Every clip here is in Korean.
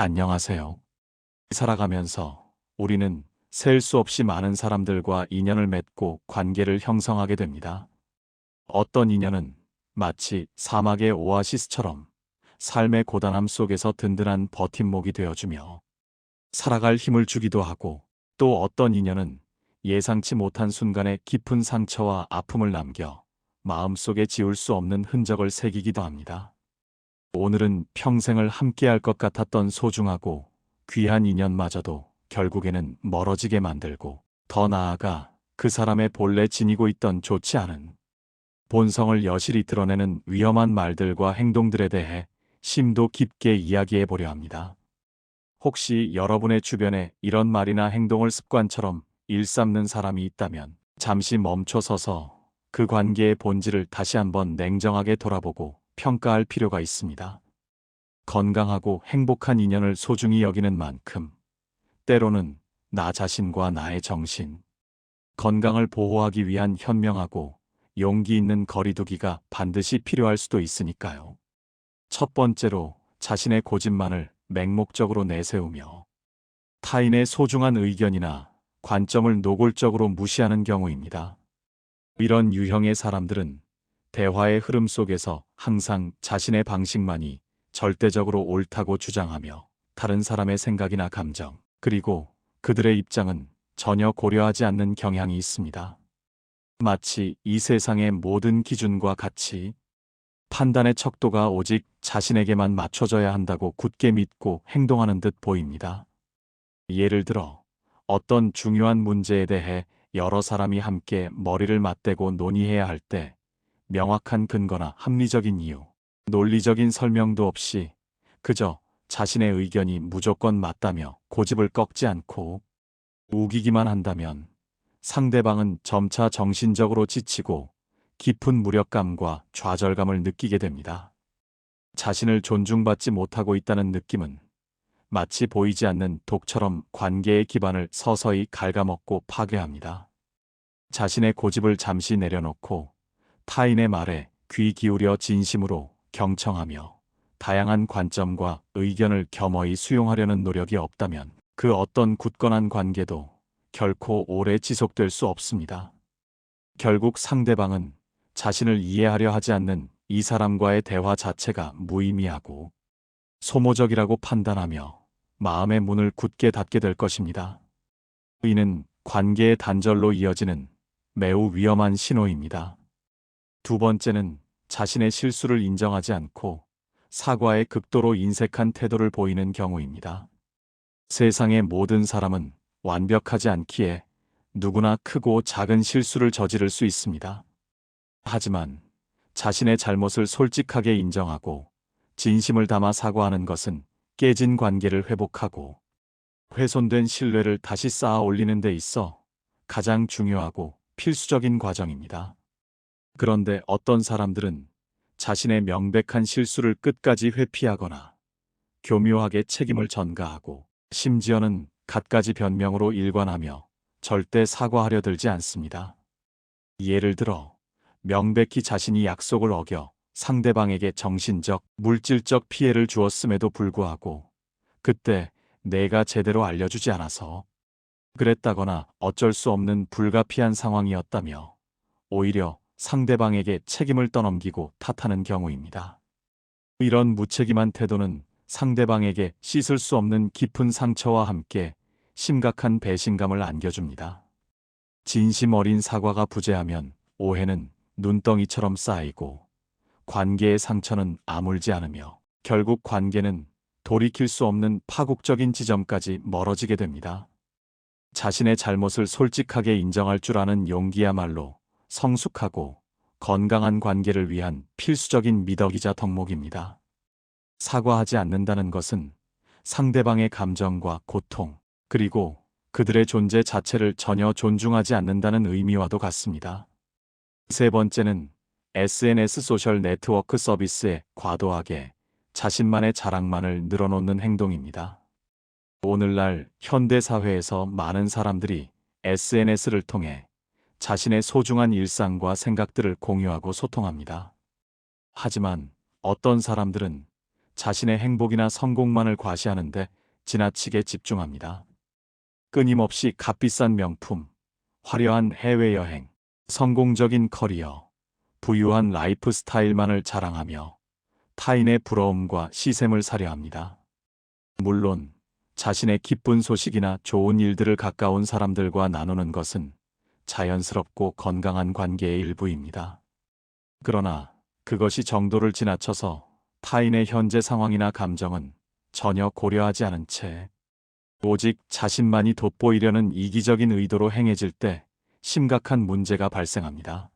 안녕하세요. 살아가면서 우리는 셀 수 없이 많은 사람들과 인연을 맺고 관계를 형성하게 됩니다. 어떤 인연은 마치 사막의 오아시스처럼 삶의 고단함 속에서 든든한 버팀목이 되어주며 살아갈 힘을 주기도 하고 또 어떤 인연은 예상치 못한 순간에 깊은 상처와 아픔을 남겨 마음속에 지울 수 없는 흔적을 새기기도 합니다. 오늘은 평생을 함께할 것 같았던 소중하고 귀한 인연마저도 결국에는 멀어지게 만들고 더 나아가 그 사람의 본래 지니고 있던 좋지 않은 본성을 여실히 드러내는 위험한 말들과 행동들에 대해 심도 깊게 이야기해 보려 합니다. 혹시 여러분의 주변에 이런 말이나 행동을 습관처럼 일삼는 사람이 있다면 잠시 멈춰 서서 그 관계의 본질을 다시 한번 냉정하게 돌아보고 평가할 필요가 있습니다. 건강하고 행복한 인연을 소중히 여기는 만큼 때로는 나 자신과 나의 정신, 건강을 보호하기 위한 현명하고 용기 있는 거리두기가 반드시 필요할 수도 있으니까요. 첫 번째로 자신의 고집만을 맹목적으로 내세우며 타인의 소중한 의견이나 관점을 노골적으로 무시하는 경우입니다. 이런 유형의 사람들은 대화의 흐름 속에서 항상 자신의 방식만이 절대적으로 옳다고 주장하며 다른 사람의 생각이나 감정, 그리고 그들의 입장은 전혀 고려하지 않는 경향이 있습니다. 마치 이 세상의 모든 기준과 가치, 판단의 척도가 오직 자신에게만 맞춰져야 한다고 굳게 믿고 행동하는 듯 보입니다. 예를 들어 어떤 중요한 문제에 대해 여러 사람이 함께 머리를 맞대고 논의해야 할 때 명확한 근거나 합리적인 이유, 논리적인 설명도 없이 그저 자신의 의견이 무조건 맞다며 고집을 꺾지 않고 우기기만 한다면 상대방은 점차 정신적으로 지치고 깊은 무력감과 좌절감을 느끼게 됩니다. 자신을 존중받지 못하고 있다는 느낌은 마치 보이지 않는 독처럼 관계의 기반을 서서히 갉아먹고 파괴합니다. 자신의 고집을 잠시 내려놓고 타인의 말에 귀 기울여 진심으로 경청하며 다양한 관점과 의견을 겸허히 수용하려는 노력이 없다면 그 어떤 굳건한 관계도 결코 오래 지속될 수 없습니다. 결국 상대방은 자신을 이해하려 하지 않는 이 사람과의 대화 자체가 무의미하고 소모적이라고 판단하며 마음의 문을 굳게 닫게 될 것입니다. 이는 관계의 단절로 이어지는 매우 위험한 신호입니다. 두 번째는 자신의 실수를 인정하지 않고 사과에 극도로 인색한 태도를 보이는 경우입니다. 세상의 모든 사람은 완벽하지 않기에 누구나 크고 작은 실수를 저지를 수 있습니다. 하지만 자신의 잘못을 솔직하게 인정하고 진심을 담아 사과하는 것은 깨진 관계를 회복하고 훼손된 신뢰를 다시 쌓아 올리는 데 있어 가장 중요하고 필수적인 과정입니다. 그런데 어떤 사람들은 자신의 명백한 실수를 끝까지 회피하거나 교묘하게 책임을 전가하고 심지어는 갖가지 변명으로 일관하며 절대 사과하려 들지 않습니다. 예를 들어 명백히 자신이 약속을 어겨 상대방에게 정신적, 물질적 피해를 주었음에도 불구하고 그때 내가 제대로 알려주지 않아서 그랬다거나 어쩔 수 없는 불가피한 상황이었다며 오히려 상대방에게 책임을 떠넘기고 탓하는 경우입니다. 이런 무책임한 태도는 상대방에게 씻을 수 없는 깊은 상처와 함께 심각한 배신감을 안겨줍니다. 진심 어린 사과가 부재하면 오해는 눈덩이처럼 쌓이고 관계의 상처는 아물지 않으며 결국 관계는 돌이킬 수 없는 파국적인 지점까지 멀어지게 됩니다. 자신의 잘못을 솔직하게 인정할 줄 아는 용기야말로 성숙하고 건강한 관계를 위한 필수적인 미덕이자 덕목입니다. 사과하지 않는다는 것은 상대방의 감정과 고통, 그리고 그들의 존재 자체를 전혀 존중하지 않는다는 의미와도 같습니다. 세 번째는 SNS 소셜 네트워크 서비스에 과도하게 자신만의 자랑만을 늘어놓는 행동입니다. 오늘날 현대 사회에서 많은 사람들이 SNS를 통해 자신의 소중한 일상과 생각들을 공유하고 소통합니다. 하지만 어떤 사람들은 자신의 행복이나 성공만을 과시하는데 지나치게 집중합니다. 끊임없이 값비싼 명품, 화려한 해외여행, 성공적인 커리어, 부유한 라이프 스타일만을 자랑하며 타인의 부러움과 시샘을 사려 합니다. 물론 자신의 기쁜 소식이나 좋은 일들을 가까운 사람들과 나누는 것은 자연스럽고 건강한 관계의 일부입니다. 그러나 그것이 정도를 지나쳐서 타인의 현재 상황이나 감정은 전혀 고려하지 않은 채 오직 자신만이 돋보이려는 이기적인 의도로 행해질 때 심각한 문제가 발생합니다.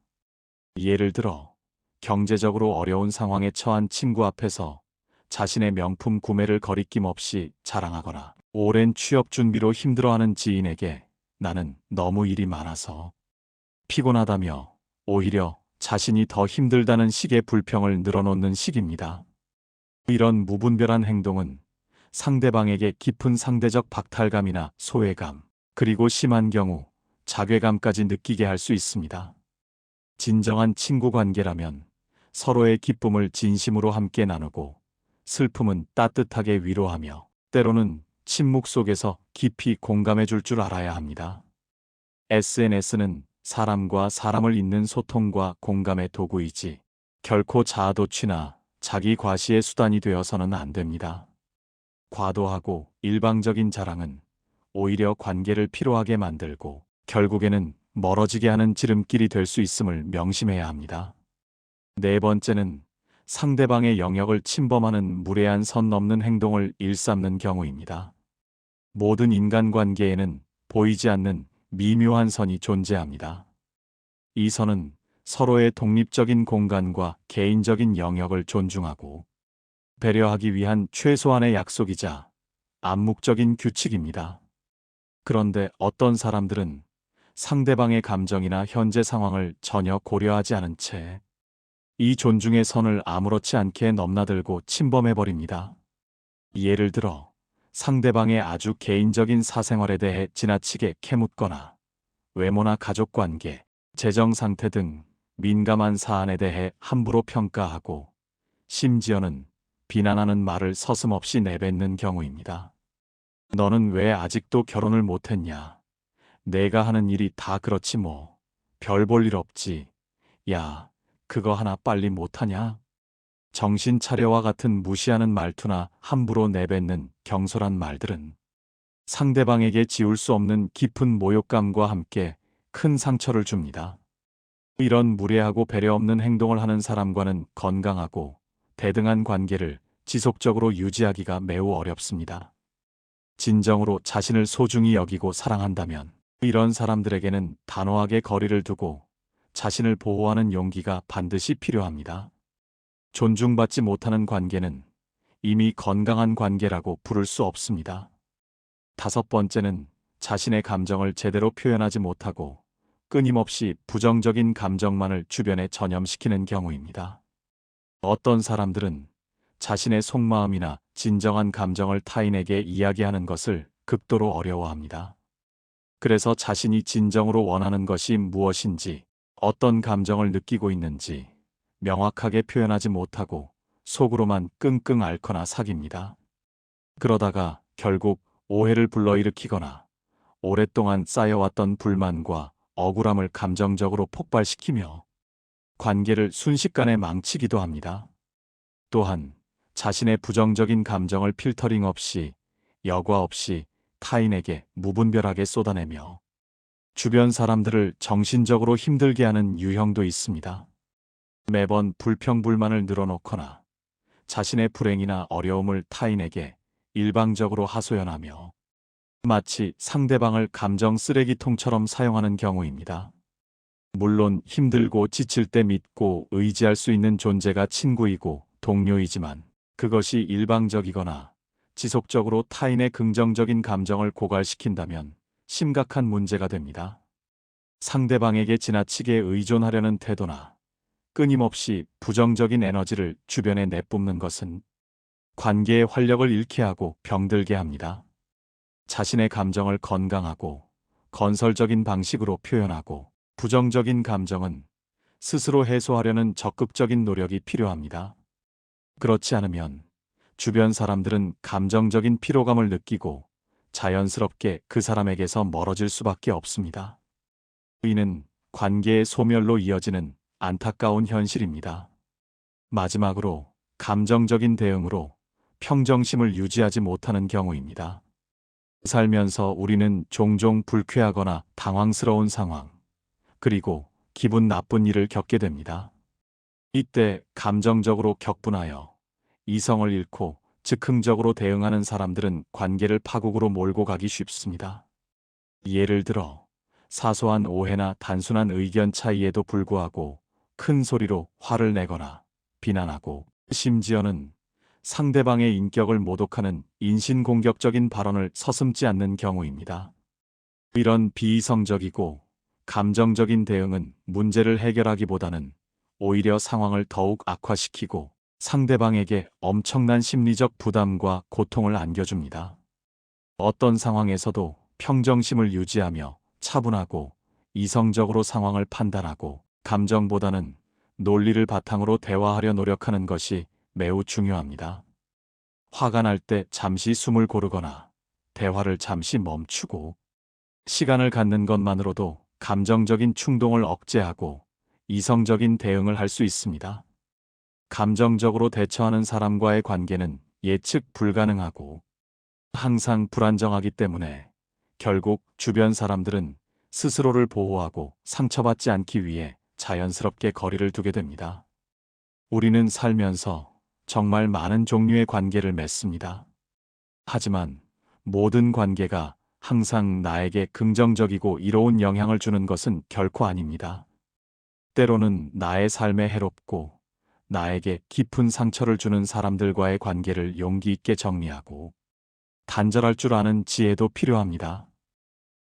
예를 들어 경제적으로 어려운 상황에 처한 친구 앞에서 자신의 명품 구매를 거리낌 없이 자랑하거나 오랜 취업 준비로 힘들어하는 지인에게 나는 너무 일이 많아서 피곤하다며 오히려 자신이 더 힘들다는 식의 불평을 늘어놓는 식입니다. 이런 무분별한 행동은 상대방에게 깊은 상대적 박탈감이나 소외감, 그리고 심한 경우 자괴감까지 느끼게 할 수 있습니다. 진정한 친구 관계라면 서로의 기쁨을 진심으로 함께 나누고 슬픔은 따뜻하게 위로하며 때로는 침묵 속에서 깊이 공감해 줄 줄 알아야 합니다. SNS는 사람과 사람을 잇는 소통과 공감의 도구이지 결코 자아도취나 자기 과시의 수단이 되어서는 안 됩니다. 과도하고 일방적인 자랑은 오히려 관계를 피로하게 만들고 결국에는 멀어지게 하는 지름길이 될 수 있음을 명심해야 합니다. 네 번째는 상대방의 영역을 침범하는 무례한 선 넘는 행동을 일삼는 경우입니다. 모든 인간관계에는 보이지 않는 미묘한 선이 존재합니다. 이 선은 서로의 독립적인 공간과 개인적인 영역을 존중하고 배려하기 위한 최소한의 약속이자 암묵적인 규칙입니다. 그런데 어떤 사람들은 상대방의 감정이나 현재 상황을 전혀 고려하지 않은 채 이 존중의 선을 아무렇지 않게 넘나들고 침범해버립니다. 예를 들어 상대방의 아주 개인적인 사생활에 대해 지나치게 캐묻거나 외모나 가족관계, 재정 상태 등 민감한 사안에 대해 함부로 평가하고 심지어는 비난하는 말을 서슴없이 내뱉는 경우입니다. 너는 왜 아직도 결혼을 못했냐? 내가 하는 일이 다 그렇지 뭐. 별 볼 일 없지. 야, 그거 하나 빨리 못하냐? 정신 차려와 같은 무시하는 말투나 함부로 내뱉는 경솔한 말들은 상대방에게 지울 수 없는 깊은 모욕감과 함께 큰 상처를 줍니다. 이런 무례하고 배려 없는 행동을 하는 사람과는 건강하고 대등한 관계를 지속적으로 유지하기가 매우 어렵습니다. 진정으로 자신을 소중히 여기고 사랑한다면 이런 사람들에게는 단호하게 거리를 두고 자신을 보호하는 용기가 반드시 필요합니다. 존중받지 못하는 관계는 이미 건강한 관계라고 부를 수 없습니다. 다섯 번째는 자신의 감정을 제대로 표현하지 못하고 끊임없이 부정적인 감정만을 주변에 전염시키는 경우입니다. 어떤 사람들은 자신의 속마음이나 진정한 감정을 타인에게 이야기하는 것을 극도로 어려워합니다. 그래서 자신이 진정으로 원하는 것이 무엇인지, 어떤 감정을 느끼고 있는지 명확하게 표현하지 못하고 속으로만 끙끙 앓거나 사깁니다. 그러다가 결국 오해를 불러일으키거나 오랫동안 쌓여왔던 불만과 억울함을 감정적으로 폭발시키며 관계를 순식간에 망치기도 합니다. 또한 자신의 부정적인 감정을 필터링 없이 여과 없이 타인에게 무분별하게 쏟아내며 주변 사람들을 정신적으로 힘들게 하는 유형도 있습니다. 매번 불평불만을 늘어놓거나 자신의 불행이나 어려움을 타인에게 일방적으로 하소연하며 마치 상대방을 감정 쓰레기통처럼 사용하는 경우입니다. 물론 힘들고 지칠 때 믿고 의지할 수 있는 존재가 친구이고 동료이지만 그것이 일방적이거나 지속적으로 타인의 긍정적인 감정을 고갈시킨다면 심각한 문제가 됩니다. 상대방에게 지나치게 의존하려는 태도나 끊임없이 부정적인 에너지를 주변에 내뿜는 것은 관계의 활력을 잃게 하고 병들게 합니다. 자신의 감정을 건강하고 건설적인 방식으로 표현하고 부정적인 감정은 스스로 해소하려는 적극적인 노력이 필요합니다. 그렇지 않으면 주변 사람들은 감정적인 피로감을 느끼고 자연스럽게 그 사람에게서 멀어질 수밖에 없습니다. 이는 관계의 소멸로 이어지는 안타까운 현실입니다. 마지막으로 감정적인 대응으로 평정심을 유지하지 못하는 경우입니다. 살면서 우리는 종종 불쾌하거나 당황스러운 상황, 그리고 기분 나쁜 일을 겪게 됩니다. 이때 감정적으로 격분하여 이성을 잃고 즉흥적으로 대응하는 사람들은 관계를 파국으로 몰고 가기 쉽습니다. 예를 들어 사소한 오해나 단순한 의견 차이에도 불구하고 큰 소리로 화를 내거나 비난하고 심지어는 상대방의 인격을 모독하는 인신공격적인 발언을 서슴지 않는 경우입니다. 이런 비이성적이고 감정적인 대응은 문제를 해결하기보다는 오히려 상황을 더욱 악화시키고 상대방에게 엄청난 심리적 부담과 고통을 안겨줍니다. 어떤 상황에서도 평정심을 유지하며 차분하고 이성적으로 상황을 판단하고 감정보다는 논리를 바탕으로 대화하려 노력하는 것이 매우 중요합니다. 화가 날 때 잠시 숨을 고르거나 대화를 잠시 멈추고 시간을 갖는 것만으로도 감정적인 충동을 억제하고 이성적인 대응을 할 수 있습니다. 감정적으로 대처하는 사람과의 관계는 예측 불가능하고 항상 불안정하기 때문에 결국 주변 사람들은 스스로를 보호하고 상처받지 않기 위해 자연스럽게 거리를 두게 됩니다. 우리는 살면서 정말 많은 종류의 관계를 맺습니다. 하지만 모든 관계가 항상 나에게 긍정적이고 이로운 영향을 주는 것은 결코 아닙니다. 때로는 나의 삶에 해롭고 나에게 깊은 상처를 주는 사람들과의 관계를 용기 있게 정리하고 단절할 줄 아는 지혜도 필요합니다.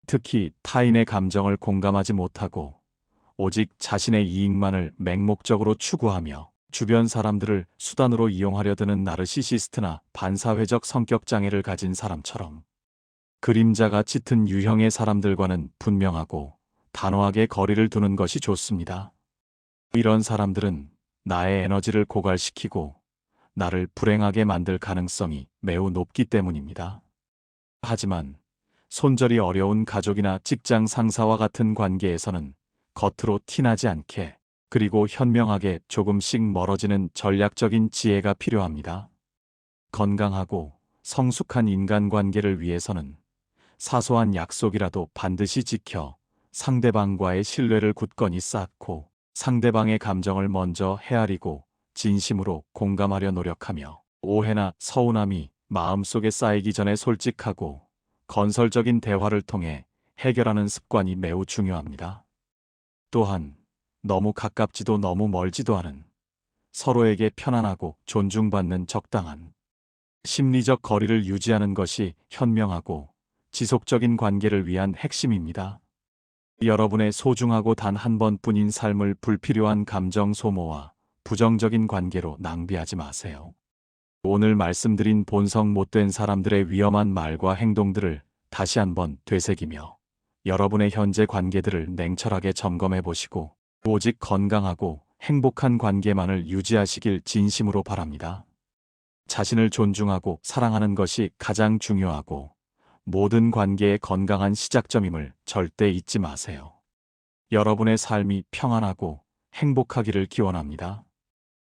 특히 타인의 감정을 공감하지 못하고 오직 자신의 이익만을 맹목적으로 추구하며 주변 사람들을 수단으로 이용하려 드는 나르시시스트나 반사회적 성격 장애를 가진 사람처럼 그림자가 짙은 유형의 사람들과는 분명하고 단호하게 거리를 두는 것이 좋습니다. 이런 사람들은 나의 에너지를 고갈시키고 나를 불행하게 만들 가능성이 매우 높기 때문입니다. 하지만 손절이 어려운 가족이나 직장 상사와 같은 관계에서는 겉으로 티나지 않게 그리고 현명하게 조금씩 멀어지는 전략적인 지혜가 필요합니다. 건강하고 성숙한 인간관계를 위해서는 사소한 약속이라도 반드시 지켜 상대방과의 신뢰를 굳건히 쌓고 상대방의 감정을 먼저 헤아리고 진심으로 공감하려 노력하며 오해나 서운함이 마음속에 쌓이기 전에 솔직하고 건설적인 대화를 통해 해결하는 습관이 매우 중요합니다. 또한 너무 가깝지도 너무 멀지도 않은 서로에게 편안하고 존중받는 적당한 심리적 거리를 유지하는 것이 현명하고 지속적인 관계를 위한 핵심입니다. 여러분의 소중하고 단 한 번뿐인 삶을 불필요한 감정 소모와 부정적인 관계로 낭비하지 마세요. 오늘 말씀드린 본성 못된 사람들의 위험한 말과 행동들을 다시 한번 되새기며 여러분의 현재 관계들을 냉철하게 점검해 보시고 오직 건강하고 행복한 관계만을 유지하시길 진심으로 바랍니다. 자신을 존중하고 사랑하는 것이 가장 중요하고 모든 관계의 건강한 시작점임을 절대 잊지 마세요. 여러분의 삶이 평안하고 행복하기를 기원합니다.